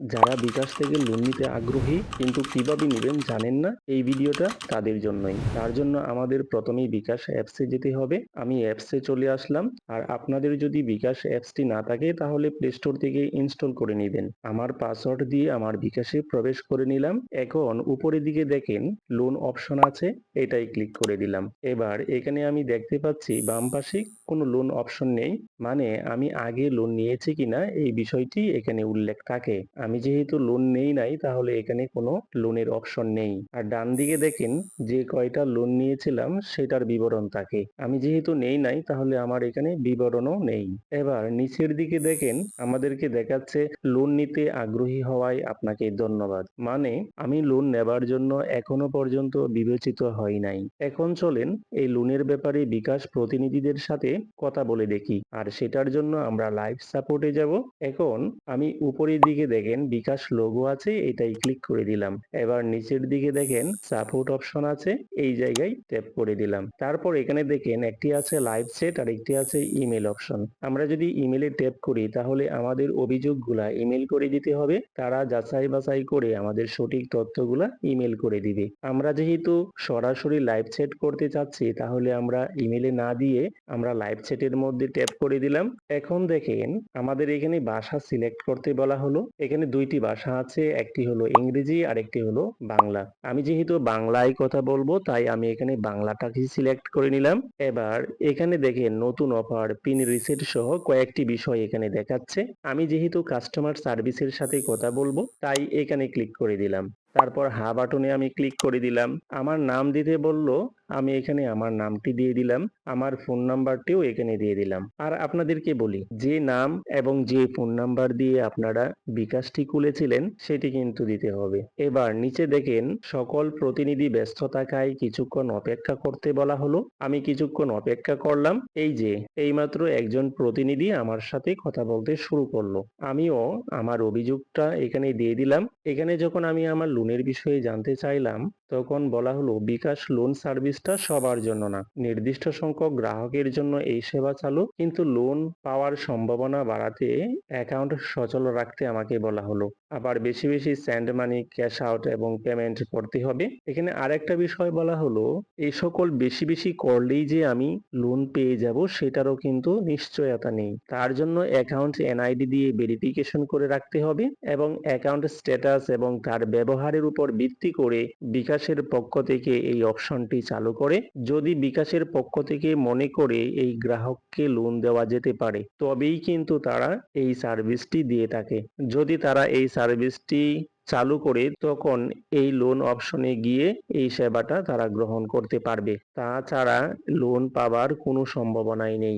যারা বিকাশ থেকে লোন নিতে আগ্রহী কিন্তু কীভাবে নেবেন জানেন না এই ভিডিওটা তাদের জন্যই। তার জন্য আমাদের প্রথমেই বিকাশ অ্যাপসে যেতে হবে। আমি অ্যাপসে চলে আসলাম। আর আপনাদের যদি বিকাশ অ্যাপসটি না থাকে তাহলে প্লে স্টোর থেকে ইনস্টল করে নেবেন। আমার পাসওয়ার্ড দিয়ে আমার বিকাশে প্রবেশ করে নিলাম। এখন উপরের দিকে দেখেন লোন অপশন আছে। এটাই ক্লিক করে দিলাম। এবার এখানে আমি দেখতে পাচ্ছি বাম পাশে কোনো লোন অপশন নেই। মানে আমি আগে লোন নিয়েছি কিনা এই বিষয়টি এখানে উল্লেখ থাকে। আমি যেহেতু লোন নেই নাই, তাহলে এখানে কোনো লোনের অপশন নেই। আর ডান দিকে দেখেন, যে কয়টা লোন নিয়েছিলাম, সেটার বিবরণ থাকে। আমি যেহেতু নেই নাই, তাহলে আমার এখানে বিবরণও নেই। এবার নিচের দিকে দেখেন, আমাদেরকে দেখাচ্ছে লোন নিতে আগ্রহী হওয়ায় আপনাকে ধন্যবাদ। মানে আমি লোন নেবার জন্য এখনও পর্যন্ত বিবেচিত হয় নাই। এখন চলেন, এই লোনের ব্যাপারে বিকাশ প্রতিনিধিদের সাথে কথা বলে দেখি। আর সেটার জন্য আমরা লাইভ সাপোর্টে যাব। এখন আমি উপরের দিকে দেখেন, বিকাশ লোগো আছে, এটাই ক্লিক করে দিলাম। এবার নিচের দিকে দেখেন সাপোর্ট অপশন আছে, এই জায়গায় ট্যাপ করে দিলাম। তারপর এখানে দেখেন, একটি আছে লাইভ সেট আর একটি আছে ইমেল অপশন আমরা যদি ইমেলে ট্যাপ করি, তাহলে আমাদের অভিযোগগুলা ইমেল করে দিতে হবে। তারা যাচাই বাছাই করে আমাদের সঠিক তথ্যগুলা ইমেল করে দিবে। আমরা যেহেতু সরাসরি লাইভ সেট করতে চাচ্ছি, তাহলে আমরা ইমেলে না দিয়ে আমরা লাইভ চ্যাটের মধ্যে ট্যাপ করে দিলাম। এখন দেখেন, আমাদের এখানে ভাষা সিলেক্ট করতে বলা হলো। এখানে দুইটি ভাষা আছে, একটি হলো ইংরেজি আর একটি হলো বাংলা। আমি যেহেতু বাংলায় কথা বলব, তাই আমি এখানে বাংলাটাকে সিলেক্ট করে নিলাম। এবার এখানে দেখেন, নতুন অফার পিন রিসেট সহ কয়েকটি বিষয় এখানে দেখাচ্ছে। আমি যেহেতু কাস্টমার সার্ভিসের সাথে কথা বলব, তাই এখানে ক্লিক করে দিলাম। তারপর হা বাটনে আমি ক্লিক করে দিলাম। আমার নাম দিতে বলল, আমি এখানে আমার নামটি দিয়ে দিলাম, আমার ফোন নাম্বারটিও এখানে দিয়ে দিলাম। আর আপনাদেরকে বলি, যে নাম এবং যে ফোন নাম্বার দিয়ে আপনারা বিকাশটি খুলেছিলেন, সেটি কিন্তু দিতে হবে। এবার নিচে দেখেন, সকল প্রতিনিধি ব্যস্ত থাকায় কিছুক্ষণ অপেক্ষা করতে বলা হলো। আমি কিছুক্ষণ অপেক্ষা করলাম, এই যে, এইমাত্র একজন প্রতিনিধি আমার সাথে কথা বলতে শুরু করল। আমিও আমার অভিযোগটা এখানে দিয়ে দিলাম। এখানে যখন আমি আমার লোনের বিষয়ে জানতে চাইলাম, তখন বলা হলো বিকাশ লোন সার্ভিসটা সবার জন্য না। নির্দিষ্ট সংখ্যক গ্রাহকের জন্য এই সেবা চালু, কিন্তু লোন পাওয়ার সম্ভাবনা বাড়াতে অ্যাকাউন্ট সচল রাখতে আমাকে বলা হলো। আবার বেশি বেশি স্যান্ড মানি ক্যাশ আউট এবং পেমেন্ট করতে হবে। এখানে আরেকটা বিষয় বলা হলো, এই সকল বেশি বেশি করলেই যে আমি লোন পেয়ে যাব, সেটারও কিন্তু নিশ্চয়তা নেই। তার জন্য অ্যাকাউন্ট এনআইডি দিয়ে ভেরিফিকেশন করে রাখতে হবে এবং অ্যাকাউন্ট স্ট্যাটাস এবং তার ব্যবহারের উপর ভিত্তি করে বিকাশের পক্ষ থেকে এই অপশনটি চালু করে। যদি বিকাশের পক্ষ থেকে মনে করে এই গ্রাহককে লোন দেওয়া যেতে পারে, তবেই কিন্তু তারা এই সার্ভিসটি দিয়ে থাকে। যদি তারা এই সার্ভিসটি চালু করে, তখন এই লোন অপশনে গিয়ে এই সেবাটা তারা গ্রহণ করতে পারবে। তাছাড়া লোন পাবার কোনো সম্ভাবনাই নেই।